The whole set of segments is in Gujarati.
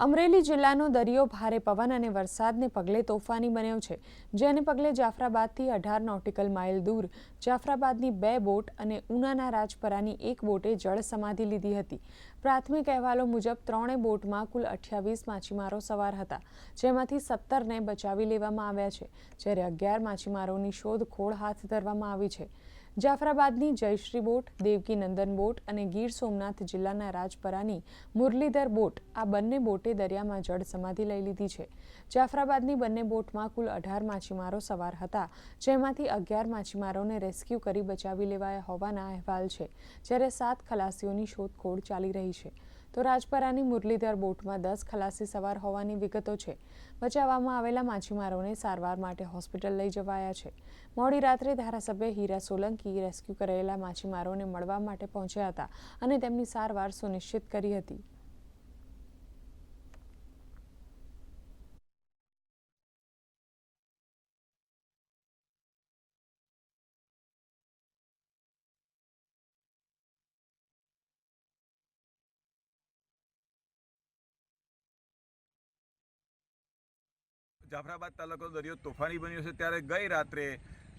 અમરેલી જિલ્લાનો દરિયો ભારે પવન અને વરસાદને પગલે તોફાની બન્યો છે, જેને પગલે જાફરાબાદથી અઢાર નોટિકલ માઇલ દૂર, જાફરાબાદની બે બોટ અને ઉનાના રાજપરાની એક બોટે જળ સમાધિ લીધી હતી. પ્રાથમિક અહેવાલો મુજબ ત્રણેય બોટમાં કુલ અઠ્યાવીસ માછીમારો સવાર હતા, જેમાંથી સત્તરને બચાવી લેવામાં આવ્યા છે, જ્યારે અગિયાર માછીમારોની શોધખોળ હાથ ધરવામાં આવી છે. જાફરાબાદની જયશ્રી બોટ દેવકી નંદન બોટ અને ગીર સોમનાથ જિલ્લાના રાજપરાની મુરલીધર બોટ આ બંને બોટે દરિયામાં જળ સમાધિ લઈ લીધી છે. જાફરાબાદની બંને બોટમાં કુલ અઢાર માછીમારો સવાર હતા, જેમાંથી અગિયાર માછીમારોને રેસ્ક્યુ કરી બચાવી લેવાયા હોવાના અહેવાલ છે, જ્યારે સાત ખલાસીઓની શોધખોળ ચાલી રહી છે. તો રાજપરાની મુરલીધર બોટમાં દસ ખલાસી સવાર હોવાની વિગતો છે. બચાવવામાં આવેલા માછીમારોને સારવાર માટે હોસ્પિટલ લઈ જવાયા છે. મોડી રાત્રે ધારાસભ્ય હીરા સોલંકી રેસ્ક્યુ કરેલા માછીમારોને મળવા માટે પહોંચ્યા હતા અને તેમની સારવાર સુનિશ્ચિત કરી હતી. જાફરાબાદ તાલુકો દરિયો તોફાની બન્યો છે ત્યારે ગઈ રાત્રે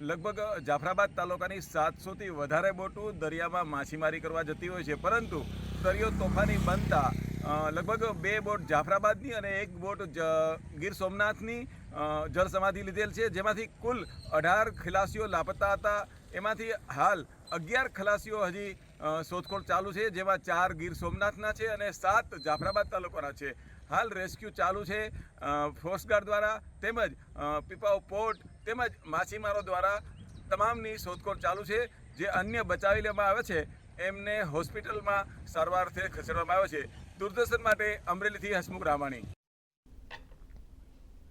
લગભગ જાફરાબાદ તાલુકાની સાતસોથી વધારે બોટો દરિયામાં માછીમારી કરવા જતી હોય છે. પરંતુ દરિયો તોફાની બનતા લગભગ બે બોટ જાફરાબાદની અને એક બોટ ગીર સોમનાથની જળસમાધિ લીધેલ છે. જેમાંથી કુલ અઢાર ખલાસીઓ લાપતા હતા. એમાંથી હાલ અગિયાર ખલાસીઓ હજી શોધખોળ ચાલુ છે. જેમાં ચાર ગીર સોમનાથના છે અને સાત જાફરાબાદ તાલુકાના છે. હાલ રેસ્ક્યુ ચાલુ છે ફોર્સગાર્ડ દ્વારા તેમજ પીપાઉ પોર્ટ તેમજ માછીમારો દ્વારા તમામની શોધખોળ ચાલુ છે. જે અન્ય બચાવી લેવામાં આવે છે, એમને હોસ્પિટલમાં સારવારથી ખસેડવામાં આવે છે. દૂરદર્શન માટે અમરેલીથી હસમુખ રામાણી.